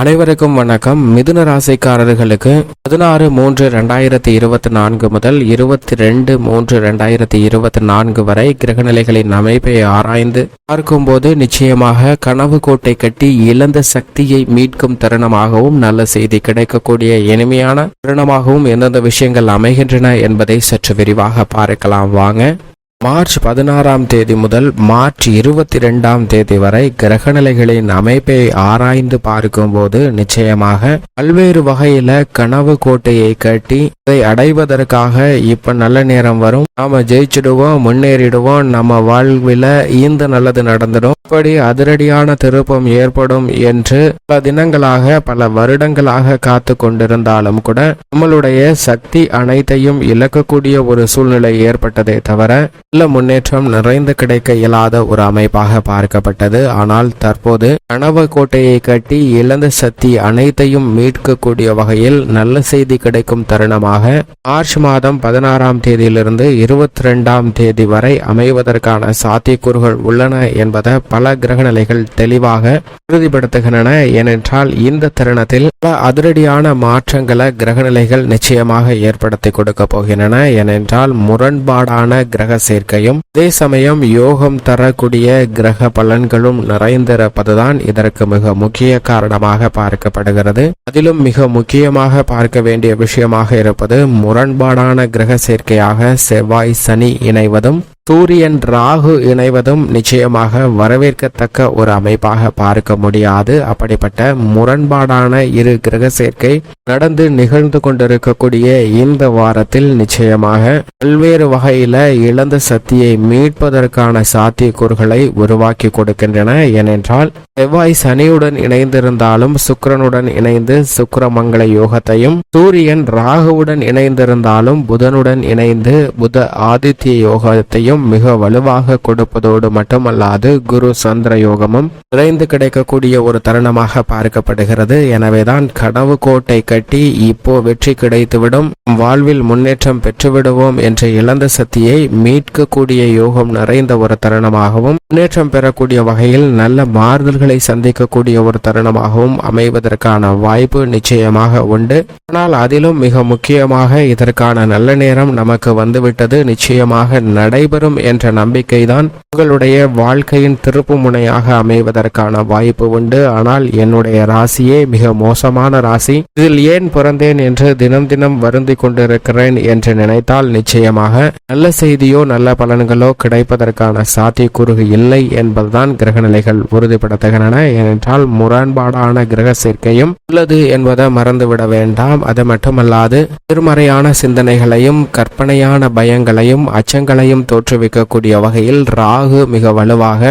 அனைவருக்கும் வணக்கம். மிதுன ராசிக்காரர்களுக்கு பதினாறு மூன்று ரெண்டாயிரத்தி இருபத்தி நான்கு முதல் இருபத்தி ரெண்டு மூன்று ரெண்டாயிரத்தி இருபத்தி நான்கு வரை கிரகநிலைகளின் அமைப்பை ஆராய்ந்து பார்க்கும்போது நிச்சயமாக கனவு கோட்டை கட்டி இழந்த சக்தியை மீட்கும் தருணமாகவும் நல்ல செய்தி கிடைக்கக்கூடிய இனிமையான தருணமாகவும் எந்தெந்த விஷயங்கள் அமைகின்றன என்பதை சற்று விரிவாக பார்க்கலாம். வாங்க. மார்ச் பதினாறாம் தேதி முதல் மார்ச் இருபத்தி ரெண்டாம் தேதி வரை கிரகநிலைகளின் அமைப்பை ஆராய்ந்து பார்க்கும்போது நிச்சயமாக பல்வேறு வகையில கனவு கோட்டையை கட்டி அதை அடைவதற்காக இப்ப நல்ல நேரம் வரும். நாம ஜெயிச்சிடுவோம் முன்னேறிடுவோம் நம்ம வாழ்வில் ஈந்து நல்லது நடந்துடும். இப்படி அதிரடியான திருப்பம் ஏற்படும் என்று பல தினங்களாக பல வருடங்களாக காத்து கொண்டிருந்தாலும் கூட நம்மளுடைய சக்தி அனைத்தையும் இழக்கக்கூடிய ஒரு சூழ்நிலை ஏற்பட்டதே தவிர நல்ல முன்னேற்றம் நிறைந்து கிடைக்க இயலாத ஒரு அமைப்பாக பார்க்கப்பட்டது. ஆனால் தற்போது கனவு கோட்டையை கட்டி இழந்த சக்தி அனைத்தையும் மீட்கக்கூடிய வகையில் நல்ல செய்தி கிடைக்கும் தருணமாக மார்ச் மாதம் பதினாறாம் தேதியிலிருந்து இருபத்தி ரெண்டாம் தேதி வரை அமைவதற்கான சாத்தியக்கூறுகள் உள்ளன என்பதை பல கிரகநிலைகள் தெளிவாக உறுதிப்படுத்துகின்றன. ஏனென்றால் இந்த தருணத்தில் பல அதிரடியான மாற்றங்களை கிரகநிலைகள் நிச்சயமாக ஏற்படுத்தி கொடுக்க போகின்றன. ஏனென்றால் முரண்பாடான கிரக சேர்க்கையும் அதே சமயம் யோகம் தரக்கூடிய கிரக பலன்களும் நிறைந்திருப்பதுதான் இதற்கு மிக முக்கிய காரணமாக பார்க்கப்படுகிறது. அதிலும் மிக முக்கியமாக பார்க்க வேண்டிய விஷயமாக இருப்பது முரண்பாடான கிரக சேர்க்கையாக செவ்வாய் சனி இணைவதும் சூரியன் ராகு இணைவதும் நிச்சயமாக வரவேற்கத்தக்க ஒரு அமைப்பாக பார்க்க முடியாது. அப்படிப்பட்ட முரண்பாடான இரு கிரக சேர்க்கை நடந்து நிகழ்ந்து கொண்டிருக்கக்கூடிய இந்த வாரத்தில் நிச்சயமாக பல்வேறு வகையில இழந்த சக்தியை மீட்பதற்கான சாத்தியக்கூறுகளை உருவாக்கி கொடுக்கின்றன. ஏனென்றால் செவ்வாய் சனியுடன் இணைந்திருந்தாலும் சுக்கரனுடன் இணைந்து சுக்கிரமங்கல யோகத்தையும் சூரியன் ராகுவுடன் இணைந்திருந்தாலும் புதனுடன் இணைந்து புத ஆதித்ய யோகத்தையும் மிக வலுவாக கொடுப்பதோடு மட்டுமல்லாது குரு சந்திர யோகமும் நிறைந்து கிடைக்கக்கூடிய ஒரு தருணமாக பார்க்கப்படுகிறது. எனவேதான் கனவு கோட்டை கட்டி இப்போ வெற்றி கிடைத்துவிடும். வாழ்வில் முன்னேற்றம் பெற்றுவிடுவோம் என்ற இழந்த சக்தியை மீட்கக்கூடிய யோகம் நிறைந்த ஒரு தருணமாகவும் முன்னேற்றம் பெறக்கூடிய வகையில் நல்ல மாறுதல்களை சந்திக்கக்கூடிய ஒரு தருணமாகவும் அமைவதற்கான வாய்ப்பு நிச்சயமாக உண்டு. ஆனால் அதிலும் மிக முக்கியமாக இதற்கான நல்ல நேரம் நமக்கு வந்துவிட்டது. நிச்சயமாக நடைபெறும் என்ற நம்பிக்கைதான் உங்களுடைய வாழ்க்கையின் திருப்பு முனையாக அமைவதற்கான வாய்ப்பு உண்டு. ஆனால் என்னுடைய ராசியே மிக மோசமான ராசி. இதில் ஏன் பிறந்தேன் என்று தினம் தினம் வருந்தி கொண்டிருக்கிறேன் என்று நினைத்தால் நிச்சயமாக நல்ல செய்தியோ நல்ல பலன்களோ கிடைப்பதற்கான சாத்தியக்கூறு இல்லை என்பதுதான் கிரகநிலைகள் உறுதிப்படுத்துகின்றன. ஏனென்றால் முரண்பாடான கிரக சேர்க்கையும் உள்ளது என்பதை மறந்துவிட வேண்டாம். அது மட்டுமல்லாது எதிர்மறையான சிந்தனைகளையும் கற்பனையான பயங்களையும் அச்சங்களையும் தெரிவிக்கக்கூடிய வகையில் ராகு மிக வலுவாக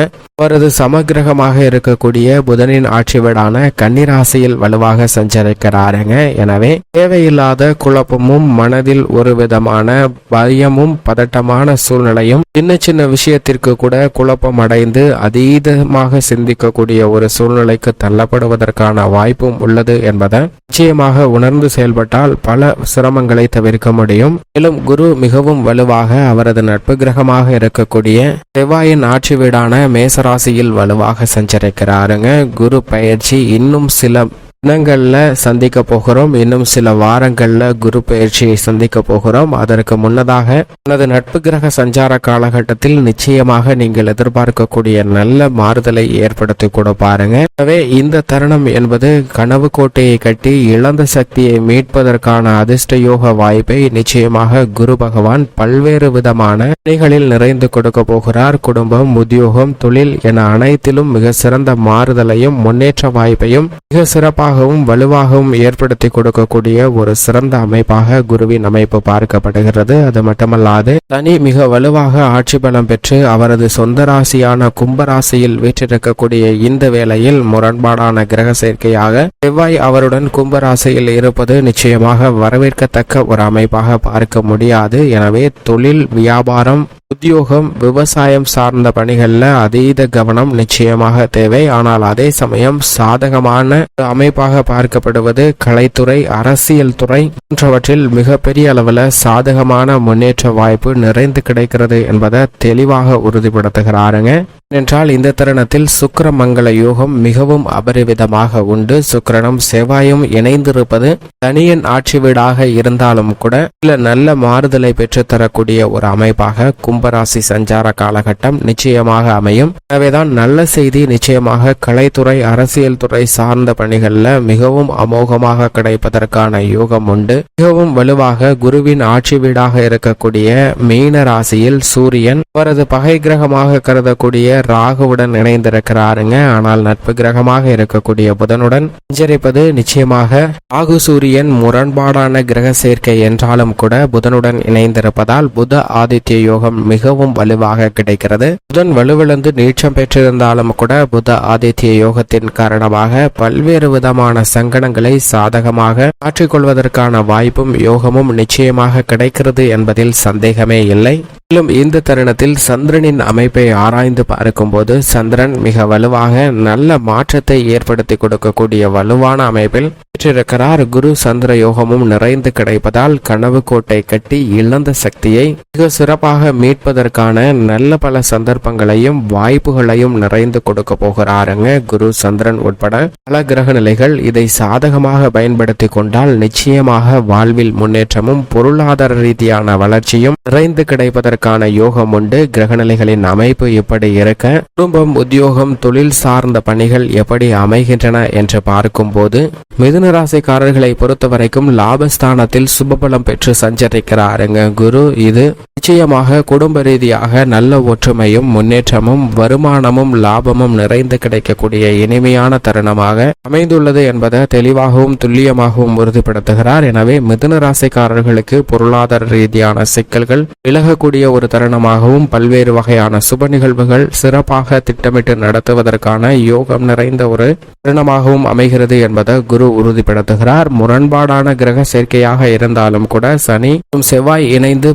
அவரது சமகிரகமாக இருக்கக்கூடிய புதனின் ஆட்சி வீடான கன்னிராசியில் வலுவாக சஞ்சரிக்கிறாருங்க. எனவே தேவையில்லாத குழப்பமும் மனதில் ஒரு விதமான பயமும் பதட்டமான சூழ்நிலையும் சின்ன சின்ன விஷயத்திற்கு கூட குழப்பம் அடைந்து அதீதமாக சிந்திக்கக்கூடிய ஒரு சூழ்நிலைக்கு தள்ளப்படுவதற்கான வாய்ப்பும் உள்ளது என்பதை நிச்சயமாக உணர்ந்து செயல்பட்டால் பல சிரமங்களை தவிர்க்க முடியும். மேலும் குரு மிகவும் வலுவாக அவரது நட்பு கிரகம் கிரகமாக இருக்கக்கூடிய செவ்வாயின் ஆட்சி வீடான மேசராசியில் வலுவாக சஞ்சரிக்கிறாருங்க. குரு பயிற்சி இன்னும் சில தினங்கள்ல சந்திக்க போகிறோம். இன்னும் சில வாரங்களில் குரு பயிற்சியை சந்திக்க போகிறோம். அதற்கு முன்னதாக எனது நட்பு கிரக சஞ்சார காலகட்டத்தில் நிச்சயமாக நீங்கள் எதிர்பார்க்கக்கூடிய நல்ல மாறுதலை ஏற்படுத்தி கூட பாருங்க. எனவே இந்த தருணம் என்பது கனவு கோட்டையை கட்டி இழந்த சக்தியை மீட்பதற்கான அதிர்ஷ்ட யோக வாய்ப்பை நிச்சயமாக குரு பகவான் பல்வேறு விதமான பணிகளில் நிறைந்து கொடுக்க போகிறார். குடும்பம் உத்தியோகம் தொழில் என அனைத்திலும் மிக சிறந்த மாறுதலையும் முன்னேற்ற வாய்ப்பையும் மிக சிறப்பாக சிறப்பாகவும் வலுவாகவும் ஏற்படுத்தி கொடுக்கக்கூடிய ஒரு சிறந்த அமைப்பாக குருவின் அமைப்பு பார்க்கப்படுகிறது. அது மட்டுமல்லாது தனி மிக வலுவாக ஆட்சி பலம் பெற்று அவரது சொந்த ராசியான கும்பராசியில் வீற்றிருக்கக்கூடிய இந்த வேளையில் முரண்பாடான கிரக சேர்க்கையாக செவ்வாய் அவருடன் கும்பராசியில் இருப்பது நிச்சயமாக வரவேற்கத்தக்க ஒரு அமைப்பாக பார்க்க முடியாது. எனவே தொழில் வியாபாரம் உத்தியோகம் விவசாயம் சார்ந்த பணிகளில் அதீத கவனம் நிச்சயமாக தேவை. ஆனால் அதே சமயம் சாதகமான ஒரு அமைப்பாக பார்க்கப்படுவது கலைத்துறை அரசியல் துறை போன்றவற்றில் மிகப்பெரிய அளவில் சாதகமான முன்னேற்ற வாய்ப்பு நிறைந்து கிடைக்கிறது என்பதை தெளிவாக உறுதிப்படுத்துகிறாருங்க. என்றால் இந்த தருணத்தில் சுக்கிரமங்கல யோகம் மிகவும் அபரிவிதமாக உண்டு. சுக்கரனும் செவ்வாயும் இணைந்திருப்பது தனியன் ஆட்சி வீடாக இருந்தாலும் கூட சில நல்ல மாறுதலை பெற்றுத்தரக்கூடிய ஒரு அமைப்பாக கும்பராசி சஞ்சார காலகட்டம் நிச்சயமாக அமையும். எனவேதான் நல்ல செய்தி நிச்சயமாக கலைத்துறை அரசியல் துறை சார்ந்த பணிகள்ல மிகவும் அமோகமாக கிடைப்பதற்கான யோகம் உண்டு. மிகவும் வலுவாக குருவின் ஆட்சி வீடாக இருக்கக்கூடிய மீன ராசியில் சூரியன் அவரது பகை கிரகமாக கருதக்கூடிய ராகுவுடன் இணைந்திருக்கிறாருங்க. ஆனால் நட்பு கிரகமாக இருக்கக்கூடிய புதனுடன் சஞ்சரிப்பது நிச்சயமாக ராகு சூரியன் முரண்பாடான கிரக சேர்க்கை என்றாலும் கூட புதனுடன் இணைந்திருப்பதால் புத ஆதித்ய யோகம் மிகவும் வலுவாக கிடைக்கிறது. புதன் வலுவிழந்து நீச்சம் பெற்றிருந்தாலும் கூட புத ஆதித்ய யோகத்தின் காரணமாக பல்வேறு விதமான சங்கடங்களை சாதகமாக மாற்றிக்கொள்வதற்கான வாய்ப்பும் யோகமும் நிச்சயமாக கிடைக்கிறது என்பதில் சந்தேகமே இல்லை. மேலும் இந்த தருணத்தில் சந்திரனின் அமைப்பை ஆராய்ந்து இருக்கும்போது சந்திரன் மிக வலுவாக நல்ல மாற்றத்தை ஏற்படுத்தி கொடுக்கக்கூடிய வலுவான அமைப்பில் பெற்றிருக்கிறார் குரு சந்திர யோகமும் நிறைந்து கிடைப்பதால் கனவு கோட்டை கட்டி இழந்த சக்தியை மிக சிறப்பாக மீட்பதற்கான நல்ல பல சந்தர்ப்பங்களையும் வாய்ப்புகளையும் நிறைந்து கொடுக்க போகிறாருங்க குரு சந்திரன் உட்பட பல கிரக நிலைகள் இதை சாதகமாக பயன்படுத்தி கொண்டால் நிச்சயமாக வாழ்வில் முன்னேற்றமும் பொருளாதார ரீதியான வளர்ச்சியும் நிறைந்து கிடைப்பதற்கான யோகம் உண்டு. கிரகநிலைகளின் அமைப்பு இப்படி இருக்க குடும்பம் உத்தியோகம் தொழில் சார்ந்த பணிகள் எப்படி அமைகின்றன என்று பார்க்கும்போது மிதுன ராசிக்காரர்களை பொறுத்தவரைக்கும் லாபஸ்தானத்தில் சுபபலம் பெற்று சஞ்சரிக்கிறாருங்க. குரு இது நிச்சயமாக குடும்ப ரீதியாக நல்ல ஒற்றுமையும் முன்னேற்றமும் வருமானமும் லாபமும் நிறைந்து கிடைக்கக்கூடிய இனிமையான தருணமாக அமைந்துள்ளது என்பதை தெளிவாகவும் துல்லியமாகவும் உறுதிப்படுத்துகிறார். எனவே மிதுன ராசிக்காரர்களுக்கு பொருளாதார ரீதியான சிக்கல்கள் விலகக்கூடிய ஒரு தருணமாகவும் பல்வேறு வகையான சுப நிகழ்வுகள் சிறப்பாக திட்டமிட்டு நடத்துவதற்கான யோகம் நிறைந்த ஒரு தருணமாகவும் அமைகிறது என்பதை குரு உறுதிப்படுத்துகிறார். முரண்பாடான கிரக சேர்க்கையாக இருந்தாலும் கூட சனி செவ்வாய் இணைந்து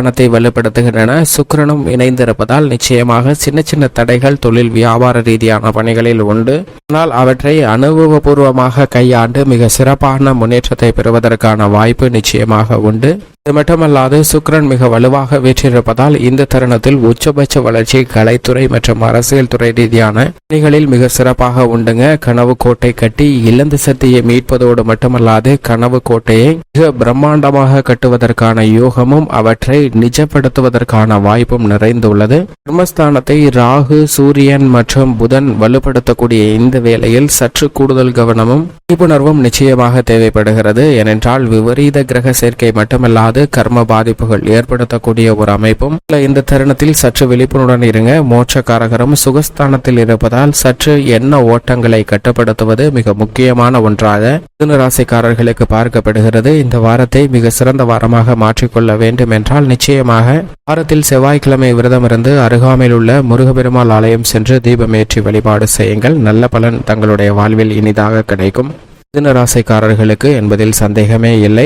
ஸ்தானத்தை வலுப்படுத்துகின்றன. சுக்கிரனும் இணைந்திருப்பதால் நிச்சயமாக சின்ன சின்ன தடைகள் தொழில் வியாபார ரீதியான பணிகளில் உண்டு. ஆனால் அவற்றை அனுபவபூர்வமாக கையாண்டு மிக சிறப்பான முன்னேற்றத்தை பெறுவதற்கான வாய்ப்பு நிச்சயமாக உண்டு. இது மட்டுமல்லாது சுக்ரன் மிக வலுவாக வீற்றிருப்பதால் இந்த தருணத்தில் உச்சபட்ச வளர்ச்சி கலைத்துறை மற்றும் அரசியல் துறை ரீதியான பணிகளில் மிக சிறப்பாக உண்டுங்க. கனவு கோட்டை கட்டி இழந்த சக்தியை மீட்பதோடு மட்டுமல்லாது கனவு கோட்டையை மிக பிரம்மாண்டமாக கட்டுவதற்கான யோகமும் அவற்றை நிஜப்படுத்துவதற்கான வாய்ப்பும் நிறைந்துள்ளது. கர்மஸ்தானத்தை ராகு சூரியன் மற்றும் புதன் வலுப்படுத்தக்கூடிய இந்த வேளையில் சற்று கூடுதல் கவனமும் விழிப்புணர்வும் நிச்சயமாக தேவைப்படுகிறது. ஏனென்றால் விபரீத கிரக சேர்க்கை மட்டுமல்லாது கர்ம பாதிப்புகள் ஏற்படுத்தக்கூடிய ஒரு அமைப்பும் இந்த தருணத்தில் சற்று விழிப்புணர்வுடன் இருங்க. மோட்சக்காரகரும் சுகஸ்தானத்தில் இருப்பதால் சற்று எண்ண ஓட்டங்களை கட்டுப்படுத்துவது மிக முக்கியமான ஒன்றாக மிதுன ராசிக்காரர்களுக்கு பார்க்கப்படுகிறது. இந்த வாரத்தை மிக சிறந்த வாரமாக மாற்றிக்கொள்ள வேண்டும் என்றால் நிச்சயமாக வாரத்தில் செவ்வாய்க்கிழமை விரதம் இருந்து அருகாமையில் உள்ள முருகபெருமாள் ஆலயம் சென்று தீபமேற்றி வழிபாடு செய்யுங்கள். நல்ல பலன் தங்களுடைய வாழ்வில் இனிதாக கிடைக்கும். மிதுன ராசிக்காரர்களுக்கு என்பதில் சந்தேகமே இல்லை.